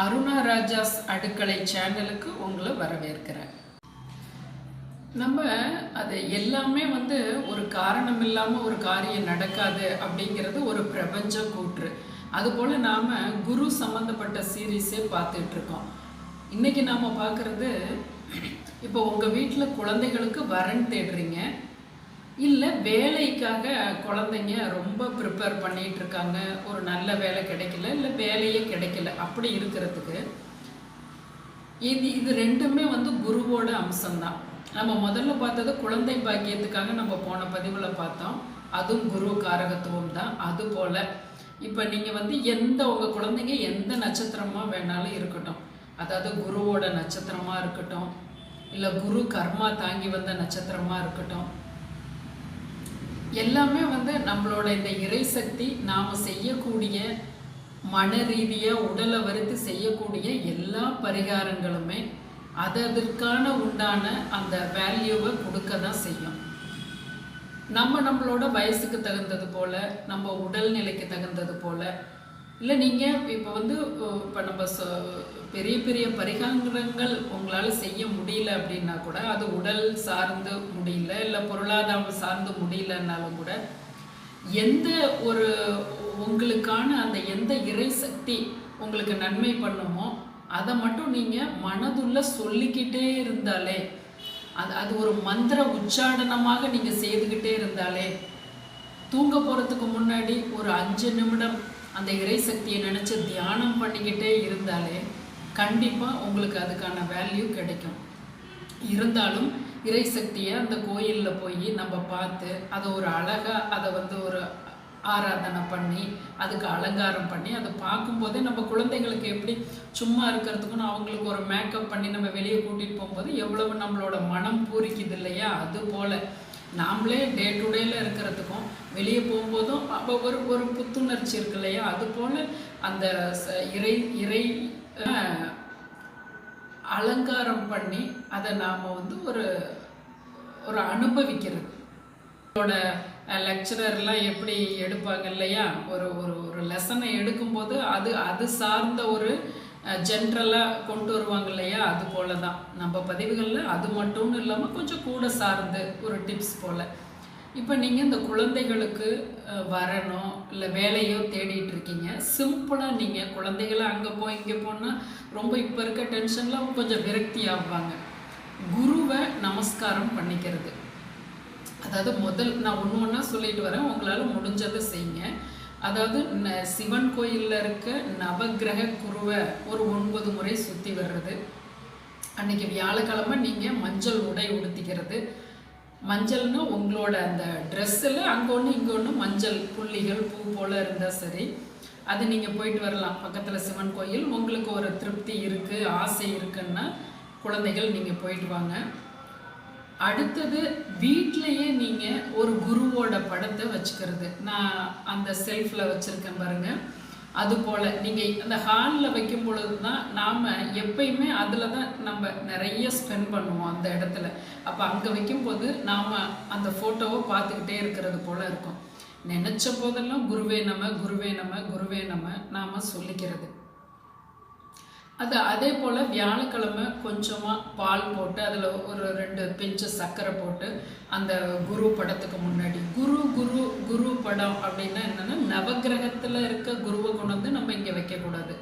அருணா ராஜாஸ் அடுக்கலை சேனலுக்கு உங்களை வரவேற்கிறேன். நம்ம அது எல்லாமே வந்து ஒரு காரணம் இல்லாமல் ஒரு காரியம் நடக்காது அப்படிங்கிறது ஒரு பிரபஞ்ச கூற்று. அதுபோல் நாம் குரு சம்மந்தப்பட்ட சீரீஸே பார்த்துட்ருக்கோம். இன்றைக்கி நாம் பார்க்குறது இப்போ உங்கள் வீட்டில் குழந்தைகளுக்கு வரன் தேடுறீங்க. இல்லை வேலைக்காக குழந்தைங்க ரொம்ப ப்ரிப்பேர் பண்ணிட்டு இருக்காங்க ஒரு நல்ல வேலை கிடைக்கல இல்லை வேலையே கிடைக்கல. அப்படி இருக்கிறதுக்கு இது இது ரெண்டுமே வந்து குருவோட அம்சம்தான். நம்ம முதல்ல பார்த்தது குழந்தை பாக்கியத்துக்காக நம்ம போன பதிவில் பார்த்தோம். அதுவும் குரு காரகத்துவம் தான். அது போல் இப்போ நீங்கள் வந்து எந்த உங்கள் குழந்தைங்க எந்த நட்சத்திரமாக வேணாலும் இருக்கட்டும். அதாவது குருவோட நட்சத்திரமாக இருக்கட்டும். இல்லை குரு கர்மா தாங்கி வந்த நட்சத்திரமாக இருக்கட்டும். எல்லாமே வந்து நம்மளோட இந்த இறை சக்தி நாம் செய்யக்கூடிய மன ரீதியாக உடலை வருத்தி செய்யக்கூடிய எல்லா பரிகாரங்களுமே அது அதற்கான உண்டான அந்த வேல்யூவை கொடுக்க தான் செய்யும். நம்ம நம்மளோட வயசுக்கு தகுந்தது போல் நம்ம உடல்நிலைக்கு தகுந்தது போல் இல்லை நீங்கள் இப்போ வந்து இப்போ நம்ம பெரிய பெரிய பரிகாரங்கள் உங்களால் செய்ய முடியல அப்படின்னா கூட அது உடல் சார்ந்து முடியல இல்லை பொருளாதாரம் சார்ந்து முடியலன்னாலும் கூட எந்த ஒரு உங்களுக்கான அந்த எந்த இறை சக்தி உங்களுக்கு நன்மை பண்ணுமோ அதை மட்டும் நீங்கள் மனதுள்ள சொல்லிக்கிட்டே இருந்தாலே அது அது ஒரு மந்திர உச்சாடனமாக நீங்கள் செய்துக்கிட்டே இருந்தாலே தூங்க போகிறதுக்கு முன்னாடி ஒரு அஞ்சு நிமிடம் அந்த இறை சக்தியை நினச்சி தியானம் பண்ணிக்கிட்டே இருந்தாலே கண்டிப்பாக உங்களுக்கு அதுக்கான வேல்யூ கிடைக்கும். இருந்தாலும் இறை சக்தியை அந்த கோயிலில் போய் நம்ம பார்த்து அதை ஒரு அழகாக அதை வந்து ஒரு ஆராதனை பண்ணி அதுக்கு அலங்காரம் பண்ணி அதை பார்க்கும்போதே நம்ம குழந்தைங்களுக்கு எப்படி சும்மா இருக்கிறதுக்கும் அவங்களுக்கு ஒரு மேக்கப் பண்ணி நம்ம வெளியே கூட்டிகிட்டு போகும்போது எவ்வளவு நம்மளோட மனம் பூரிக்குது இல்லையா? அது போல். நாமளே டே டு டேல இருக்கிறதுக்கும் வெளியே போகும்போதும் அப்போ ஒரு ஒரு புத்துணர்ச்சி இருக்கு இல்லையா? அது போல் அந்த இறை இறை அலங்காரம் பண்ணி அதை நாம் வந்து ஒரு ஒரு அனுபவிக்கிறது. இதோட லெக்சரர்லாம் எப்படி எடுப்பாங்க இல்லையா? ஒரு ஒரு ஒரு லெசனை எடுக்கும்போது அது அது சார்ந்த ஒரு ஜென்ரலாக கொண்டு வருவாங்க இல்லையா? அது போல தான் நம்ம பதிவுகளில் அது மட்டும்னு இல்லாமல் கொஞ்சம் கூட சார்ந்து ஒரு டிப்ஸ் போல். இப்போ நீங்கள் இந்த குழந்தைகளுக்கு வரணும் இல்லை வேலையோ தேடிட்டு இருக்கீங்க. சிம்பிளாக நீங்கள் குழந்தைகளை அங்கே போய் இங்கே போனால் ரொம்ப இப்போ இருக்க டென்ஷனில் அவங்க கொஞ்சம் விரக்தி ஆவாங்க. குருவை நமஸ்காரம் பண்ணிக்கிறது. அதாவது முதல் நான் ஒன்று ஒன்றா சொல்லிட்டு வரேன். உங்களால் முடிஞ்சதை செய்யுங்க. அதாவது ந- சிவன் கோயிலில் இருக்க நவக்கிரக குருவை ஒரு ஒன்பது முறை சுற்றி வர்றது. அன்னைக்கு வியாழக்கிழமை நீங்கள் மஞ்சள் உடை உடுத்திக்கிறது. மஞ்சள்னா உங்களோட அந்த ட்ரெஸ்ஸில் அங்கே ஒன்று இங்கே ஒன்று மஞ்சள் புள்ளிகள் பூ போல் இருந்தால் சரி. அது நீங்கள் போயிட்டு வரலாம். பக்கத்தில் சிவன் கோயில். உங்களுக்கு ஒரு திருப்தி இருக்குது ஆசை இருக்குன்னா குழந்தைகள் நீங்கள் போயிட்டு வாங்க. அடுத்தது வீட்டிலையே நீங்கள் ஒரு குருவோட படத்தை வச்சுக்கிறது. நான் அந்த செல்ஃபில் வச்சுருக்கேன் பாருங்கள் அதுபோல் நீங்கள் அந்த ஹாலில் வைக்கும் பொழுது தான் நாம் எப்பயுமே அதில் தான் நம்ம நிறைய ஸ்பெண்ட் பண்ணுவோம் அந்த இடத்துல. அப்போ அங்கே வைக்கும்போது நாம் அந்த ஃபோட்டோவை பார்த்துக்கிட்டே இருக்கிறது போல் இருக்கும். நினச்ச போதெல்லாம் குருவே நம குருவே நம குருவே நம நாம் சொல்லிக்கிறது. அது அதே போல் வியாழக்கிழமை கொஞ்சமாக பால் போட்டு அதில் ஒரு ரெண்டு பிஞ்சு சர்க்கரை போட்டு அந்த குரு படத்துக்கு முன்னாடி. குரு குரு குரு படம் அப்படின்னா என்னென்னா நவக்கிரகத்தில் இருக்க குருவை கொண்டு வந்து நம்ம இங்கே வைக்கக்கூடாது.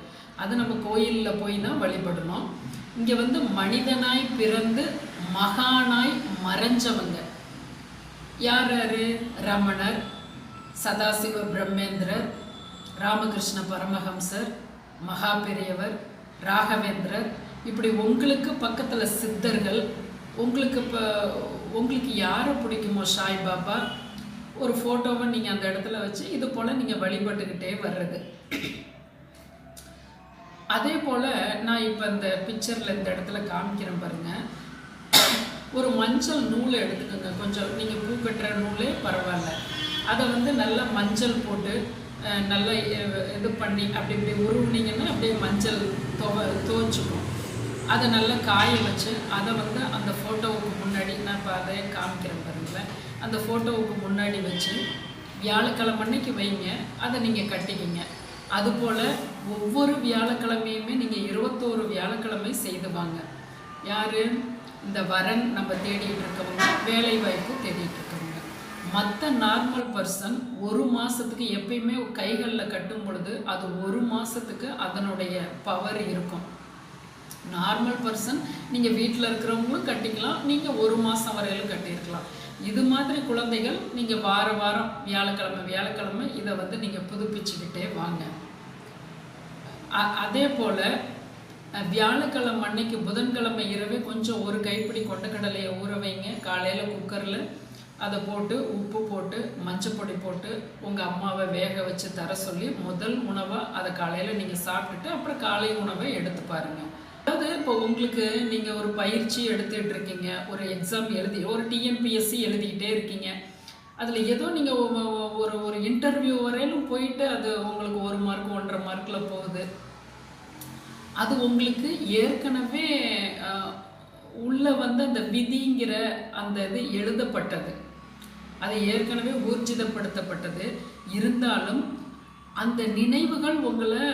அது நம்ம கோயிலில் போய் தான் வழிபடணும். இங்கே வந்து மனிதனாய் பிறந்து மகானாய் மறைஞ்சவங்க. யார் யார் ரமணர் சதாசிவ பிரம்மேந்திரர் ராமகிருஷ்ண பரமஹம்சர் மகா பெரியவர் ராகவேந்திரர் இப்படி உங்களுக்கு பக்கத்தில் சித்தர்கள் உங்களுக்கு இப்போ உங்களுக்கு யாரை பிடிக்குமோ சாய் பாபா ஒரு ஃபோட்டோவை நீங்கள் அந்த இடத்துல வச்சு இது போல் நீங்கள் வழிபட்டுக்கிட்டே வர்றது. அதே போல் நான் இப்போ இந்த பிக்சரில் இந்த இடத்துல காமிக்கிறேன் பாருங்கள் ஒரு மஞ்சள் நூலை எடுத்துக்கோங்க. கொஞ்சம் நீங்கள் பூ கட்டுற நூலே பரவாயில்ல. அதை வந்து நல்லா மஞ்சள் போட்டு நல்லா இது பண்ணி அப்படி இப்படி உருவினீங்கன்னா அப்படியே மஞ்சள் துவ துவச்சிக்கும். அதை நல்லா காய வச்சு அதை வந்து அந்த ஃபோட்டோவுக்கு முன்னாடி நான் இப்போ அதை காமிக்கிறேன் பாருங்களேன் அந்த ஃபோட்டோவுக்கு முன்னாடி வச்சு வியாழக்கிழமை அன்னைக்கு வைங்க. அதை நீங்கள் கட்டிக்கிங்க. அதுபோல் ஒவ்வொரு வியாழக்கிழமையுமே நீங்கள் இருபத்தோரு செய்து வாங்க. யார்? இந்த வரன் நம்ம தேடிட்டு இருக்கவங்க வேலை வாய்ப்பு தேடிட்டு இருக்கவங்க. மற்ற நார்மல் பர்சன் ஒரு மாதத்துக்கு எப்பயுமே கைகளில் கட்டும் பொழுது அது ஒரு மாதத்துக்கு அதனுடைய பவர் இருக்கும். நார்மல் பர்சன் நீங்கள் வீட்டில் இருக்கிறவங்களும் கட்டிக்கலாம் நீங்கள் ஒரு மாதம் வரையிலும் கட்டியிருக்கலாம். இது மாதிரி குழந்தைகள் நீங்கள் வார வாரம் வியாழக்கிழமை வியாழக்கிழமை இதை வந்து நீங்கள் புதுப்பிச்சுக்கிட்டே வாங்க. அதே போல் வியாழக்கிழமை அன்னைக்கு புதன்கிழமை இரவே கொஞ்சம் ஒரு கைப்பிடி கொண்டக்கடலையை ஊற வைங்க. காலையில் குக்கரில் அதை போட்டு உப்பு போட்டு மஞ்சப்பொடி போட்டு உங்கள் அம்மாவை வேக வச்சு தர சொல்லி முதல் உணவாக அதை காலையில் நீங்கள் சாப்பிட்டுட்டு அப்புறம் காலை உணவை எடுத்து பாருங்கள் அதாவது இப்போ உங்களுக்கு நீங்கள் ஒரு பயிற்சி எடுத்துகிட்டு இருக்கீங்க ஒரு எக்ஸாம் எழுதி ஒரு டிஎன்பிஎஸ்சி எழுதிக்கிட்டே இருக்கீங்க. அதில் ஏதோ நீங்கள் ஒரு ஒரு இன்டர்வியூ வரையிலும் போயிட்டு அது உங்களுக்கு ஒரு மார்க் ஒன்றரை மார்க்கில் போகுது. அது உங்களுக்கு ஏற்கனவே உள்ளே வந்து அந்த விதிங்கிற அந்த இது எழுதப்பட்டது. அது ஏற்கனவே ஊர்ஜிதப்படுத்தப்பட்டது. இருந்தாலும் அந்த நினைவுகள் உங்களை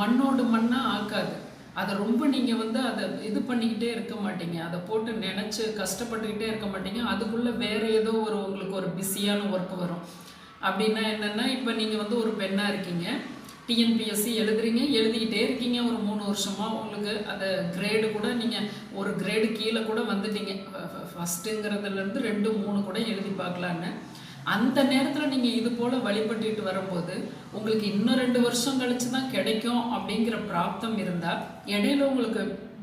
மண்ணோடு மண்ணாக ஆக்காது. அதை ரொம்ப நீங்கள் வந்து அதை இது பண்ணிக்கிட்டே இருக்க மாட்டீங்க. அதை போட்டு நினச்சி கஷ்டப்பட்டுக்கிட்டே இருக்க மாட்டீங்க. அதுக்குள்ளே வேறு ஏதோ ஒரு உங்களுக்கு ஒரு பிஸியான ஒர்க் வரும். அப்படின்னா என்னென்னா இப்போ நீங்கள் வந்து ஒரு பெண்ணாக இருக்கீங்க. டிஎன்பிஎஸ்சி எழுதுறீங்க எழுதிக்கிட்டே இருக்கீங்க ஒரு மூணு வருஷமாக உங்களுக்கு அந்த கிரேடு கூட நீங்கள் ஒரு கிரேடு கீழே கூட வந்துட்டீங்க. ஃபஸ்ட்டுங்கிறதுலேருந்து ரெண்டு மூணு கூட எழுதி பார்க்கலான்னு. அந்த நேரத்தில் நீங்கள் இது போல் வழிபட்டுட்டு வரும்போது உங்களுக்கு இன்னும் ரெண்டு வருஷம் கழிச்சு தான் கிடைக்கும் அப்படிங்கிற பிராப்தம் இருந்தால் இடையில உங்களுக்கு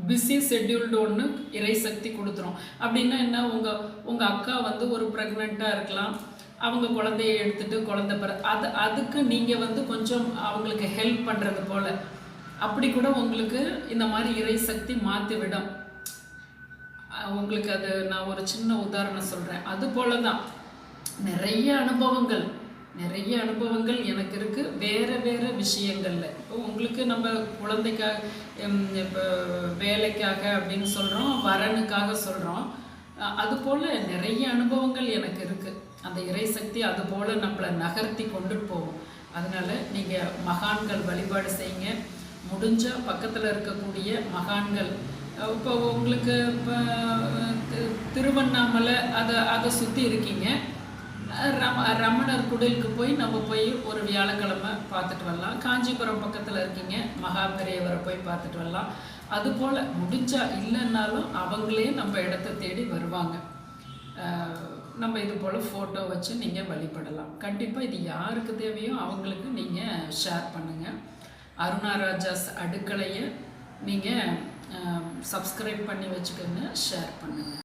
பிஸி ஷெட்யூல்டு ஒன்று இறை சக்தி கொடுத்துரும். அப்படின்னா என்ன? உங்கள் உங்கள் அக்கா வந்து ஒரு ப்ரெக்னெண்ட்டாக இருக்கலாம். அவங்க குழந்தைய எடுத்துட்டு குழந்தை பிற அது அதுக்கு நீங்கள் வந்து கொஞ்சம் அவங்களுக்கு ஹெல்ப் பண்ணுறது போல். அப்படி கூட உங்களுக்கு இந்த மாதிரி இறை சக்தி மாற்றி விடும் உங்களுக்கு அது நான் ஒரு சின்ன உதாரணம் சொல்கிறேன் அது போல தான் நிறைய அனுபவங்கள் நிறைய அனுபவங்கள் எனக்கு இருக்குது வேறு வேறு விஷயங்களில். இப்போ உங்களுக்கு நம்ம குழந்தைக்காக இப்போ வேலைக்காக அப்படின்னு சொல்கிறோம் வரனுக்காக சொல்கிறோம் அது போல் நிறைய அனுபவங்கள் எனக்கு இருக்குது அந்த இறைசக்தி அது போல் நம்மளை நகர்த்தி கொண்டு போகும். அதனால் நீங்கள் மகான்கள் வழிபாடு செய்யுங்க. முடிஞ்சால் பக்கத்தில் இருக்கக்கூடிய மகான்கள் இப்போ உங்களுக்கு இப்போ திருவண்ணாமலை அதை அதை சுற்றி இருக்கீங்க. ரம ரமணர் குடிலுக்கு போய் நம்ம போய் ஒரு வியாழக்கிழமை பார்த்துட்டு வரலாம். காஞ்சிபுரம் பக்கத்தில் இருக்கீங்க மகாபெரியவரை போய் பார்த்துட்டு வரலாம். அதுபோல் முடிஞ்சால் இல்லைன்னாலும் அவங்களே நம்ம இடத்த தேடி வருவாங்க. நம்ம இது போல் ஃபோட்டோ வச்சு நீங்கள் வழிபடலாம். கண்டிப்பாக இது யாருக்கு தேவையோ அவங்களுக்கு நீங்கள் ஷேர் பண்ணுங்கள் அருணாராஜாஸ் அடுக்கலையை நீங்கள் சப்ஸ்கிரைப் பண்ணி வச்சுக்கோங்க ஷேர் பண்ணுங்கள்